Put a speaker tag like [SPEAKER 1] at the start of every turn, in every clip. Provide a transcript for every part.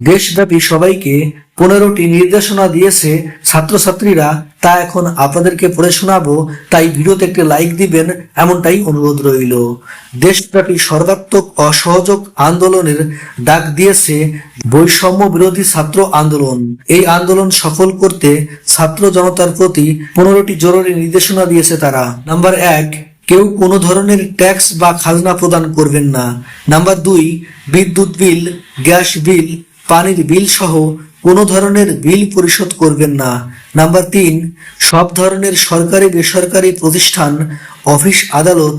[SPEAKER 1] দেশব্যাপী সবাইকে পনেরোটি নির্দেশনা দিয়েছে ছাত্রছাত্রীরা, তা এখন আপনাদেরকে পড়ে শোনাবো, তাই ভিডিওতে একটি লাইক দিবেন, এমনটাই অনুরোধ রইল। দেশব্যাপী সর্বাত্মক অসহযোগ আন্দোলনের ডাক দিয়েছে বৈষম্য বিরোধী ছাত্র আন্দোলন। এই আন্দোলন সফল করতে ছাত্র জনতার প্রতি পনেরোটি জরুরি নির্দেশনা দিয়েছে তারা। নাম্বার এক, কেউ কোনো ধরনের ট্যাক্স বা খাজনা প্রদান করবেন না। নাম্বার দুই, বিদ্যুৎ বিল, গ্যাস বিল পানির বিল সহ কোনো ধরনের বিল পরিশোধ করবেন না। নাম্বার তিন, সব ধরনের সরকারি বেসরকারি প্রতিষ্ঠান, অফিস আদালত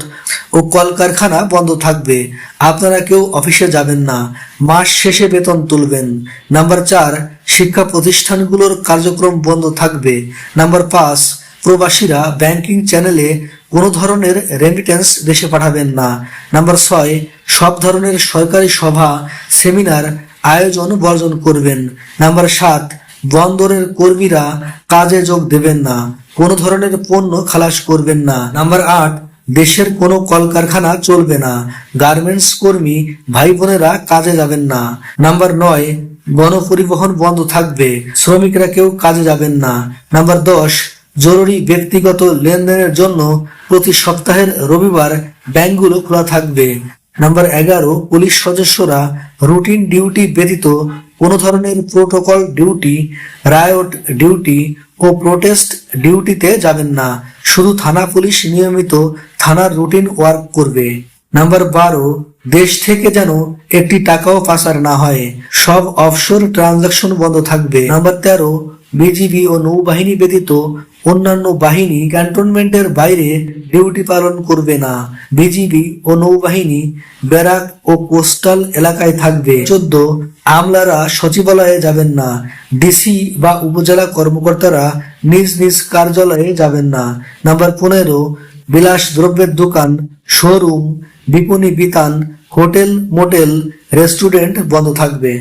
[SPEAKER 1] ও কলকারখানা বন্ধ থাকবে। আপনারা কেউ অফিসে যাবেন না। মাস শেষে বেতন তুলবেন। নাম্বার চার, শিক্ষা প্রতিষ্ঠানগুলোর কার্যক্রম বন্ধ থাকবে। নাম্বার পাঁচ, প্রবাসীরা ব্যাংকিং চ্যানেলে কোনো ধরনের রেমিটেন্স দেশে পাঠাবেন না। নাম্বার ছয়, সব ধরনের সরকারি সভা, সেমিনার আয়োজন বর্জন করবেন। নাম্বার সাত, বন্দরের কর্মীরা কাজে যোগ দেবেন না। কোনো ধরনের পণ্য খালাস করবেন না। নাম্বার আট, দেশের কোনো কলকারখানা চলবে না। গার্মেন্টস কর্মী ভাই বোনেরা কাজে যাবেন না। নাম্বার নয়, গণপরিবহন বন্ধ থাকবে। শ্রমিকরা কেউ কাজে যাবেন না। নাম্বার দশ, জরুরি ব্যক্তিগত লেনদেনের জন্য প্রতি সপ্তাহের রবিবার ব্যাংকগুলো খোলা থাকবে। নাম্বার এগারো, পুলিশ সদস্যরা রুটিন ডিউটি ব্যতীত কোনো ধরনের প্রোটোকল ডিউটি রায়ট ডিউটি ও প্রোটেস্ট ডিউটিতে যাবেন না। শুধু থানা পুলিশ নিয়মিত থানার রুটিন ওয়ার্ক করবে। নাম্বার বারো, দেশ থেকে যেন একটি টাকাও পাচার না হয়। সব অফশোর ট্রানজাকশন বন্ধ থাকবে। নাম্বার তেরো, বিজিবি ও নৌবাহিনী ব্যতীত অন্যান্য বাহিনী ক্যান্টনমেন্টের বাইরে ডিউটি পালন করবে না। বিজিবি ও নৌবাহিনী ব্যারাক ও কোস্টাল এলাকায় থাকবে। চোদ্দ, আমলারা সচিবালয়ে যাবেন না। ডিসি বা উপজেলা কর্মকর্তারা নিজ নিজ কার্যালয়ে যাবেন না। নাম্বার পনেরো, বিলাস দ্রব্যের দোকান, শোরুম, বিপণী বিতান, হোটেল, মোটেল, রেস্টুরেন্ট বন্ধ থাকবে।